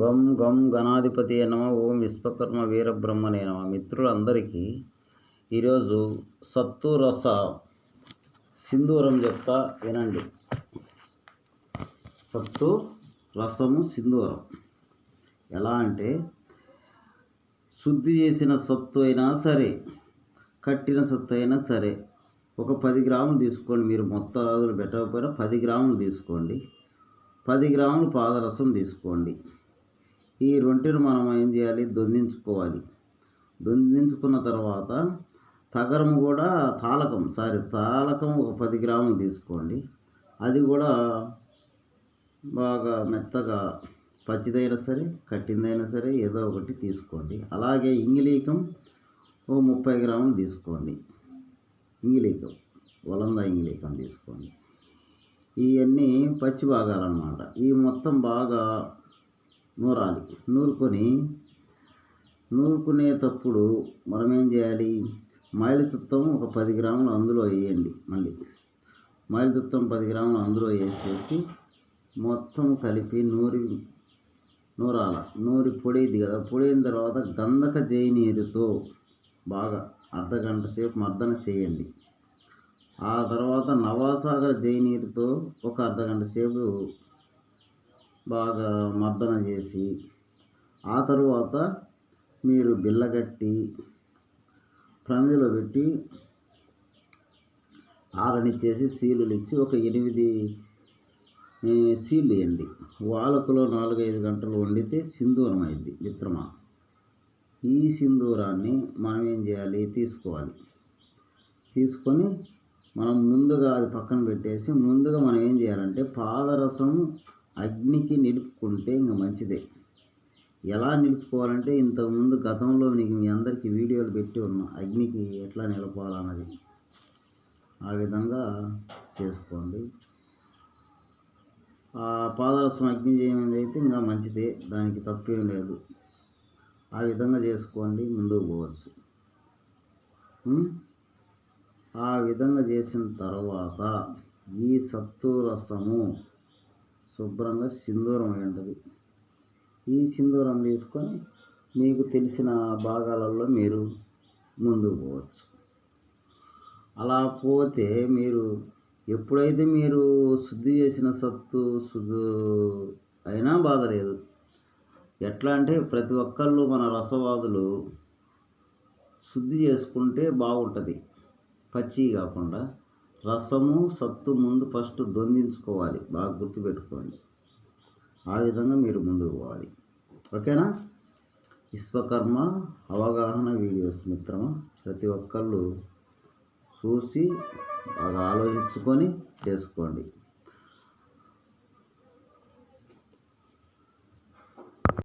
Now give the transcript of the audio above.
గం గం గణాధిపతి నమ ఓం విశ్వకర్మ వీరబ్రహ్మనే నమ. మిత్రులందరికీ ఈరోజు సత్తు రస సింధూరం చెప్తా వినండి. సత్తు రసము సింధూరం. ఎలా అంటే శుద్ధి చేసిన సత్తు అయినా సరే కట్టిన సత్తు అయినా సరే ఒక పది గ్రాములు తీసుకోండి. మీరు మొత్తం పెట్టకపోయినా పది గ్రాములు తీసుకోండి. పది గ్రాములు పాదరసం తీసుకోండి. ఈ రొంటిని మనం ఏం చేయాలి? దొందించుకోవాలి దొందించుకున్న తర్వాత తగరం కూడా తాలకం సారీ తాలకం ఒక పది గ్రాములు తీసుకోండి. అది కూడా బాగా మెత్తగా పచ్చిదైనా సరే కట్టిందైనా సరే ఏదో ఒకటి తీసుకోండి. అలాగే ఇంగిలీకం ఓ ముప్పై గ్రాములు తీసుకోండి. ఇంగిలీకం వలంద ఇంగిలీకం తీసుకోండి. ఇవన్నీ పచ్చి భాగాలన్నమాట. ఈ మొత్తం బాగా నూరాలి నూరుకొని నూరుకునేటప్పుడు మనం ఏం చేయాలి? మైలుతుత్తం ఒక పది గ్రాములు అందులో వేయండి మళ్ళీ. మైలుతుత్తం పది గ్రాములు అందులో వేసేసి మొత్తం కలిపి నూరి నూరాల. నూరి పొడిది కదా. పొడిన తర్వాత గంధక జైనీరుతో బాగా అర్ధగంట సేపు మర్దన చేయండి. ఆ తర్వాత నవాసాగర్ జైనీరుతో ఒక అర్ధగంట సేపు బాగా మర్దన చేసి ఆ తరువాత మీరు బిల్లగట్టి ప్రమిదిలో పెట్టి ఆరనిచ్చేసి సీలులు ఇచ్చి ఒక ఎనిమిది సీలు వేయండి. వాలకులో నాలుగైదు గంటలు వండితే సింధూరం అయింది మిత్రమా. ఈ సింధూరాన్ని మనం ఏం చేయాలి? తీసుకోవాలి. తీసుకొని మనం ముందుగా అది పక్కన పెట్టేసి ముందుగా మనం ఏం చేయాలంటే పాదరసం అగ్నికి నిలుపుకుంటే ఇంకా మంచిదే. ఎలా నిలుపుకోవాలంటే ఇంతకుముందు గతంలో నీకు మీ అందరికీ వీడియోలు పెట్టి ఉన్నా అగ్నికి ఎట్లా నిలపాలన్నది. ఆ విధంగా చేసుకోండి. ఆ పాదరసం అగ్ని చేయమని అయితే ఇంకా మంచిదే దానికి తప్పేం లేదు. ఆ విధంగా చేసుకోండి ముందుకు పోవచ్చు. ఆ విధంగా చేసిన తర్వాత ఈ సత్తు రసము శుభ్రంగా సింధూరం ఉంటుంది ఈ సింధూరం తీసుకొని మీకు తెలిసిన భాగాలలో మీరు ముందుకు పోవచ్చు. అలా పోతే మీరు ఎప్పుడైతే మీరు శుద్ధి చేసిన సత్తు శుద్ధి అయినా బాధ లేదు. ఎట్లా అంటే ప్రతి ఒక్కళ్ళు మన రసవాదులు శుద్ధి చేసుకుంటే బాగుంటుంది. పచ్చి కాకుండా రసము సత్తు ముందు ఫస్ట్ దొందించుకోవాలి బాగా గుర్తుపెట్టుకోండి. ఆ విధంగా మీరు ముందుకు పోవాలి. ఓకేనా? విశ్వకర్మ అవగాహన వీడియోస్ మిత్రమా? ప్రతి ఒక్కళ్ళు చూసి బాగా ఆలోచించుకొని చేసుకోండి.